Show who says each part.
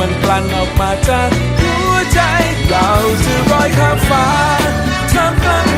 Speaker 1: มันกลั่นออกมาจากหัวใจ เราจะลอยข้ามฟ้าทำกลาง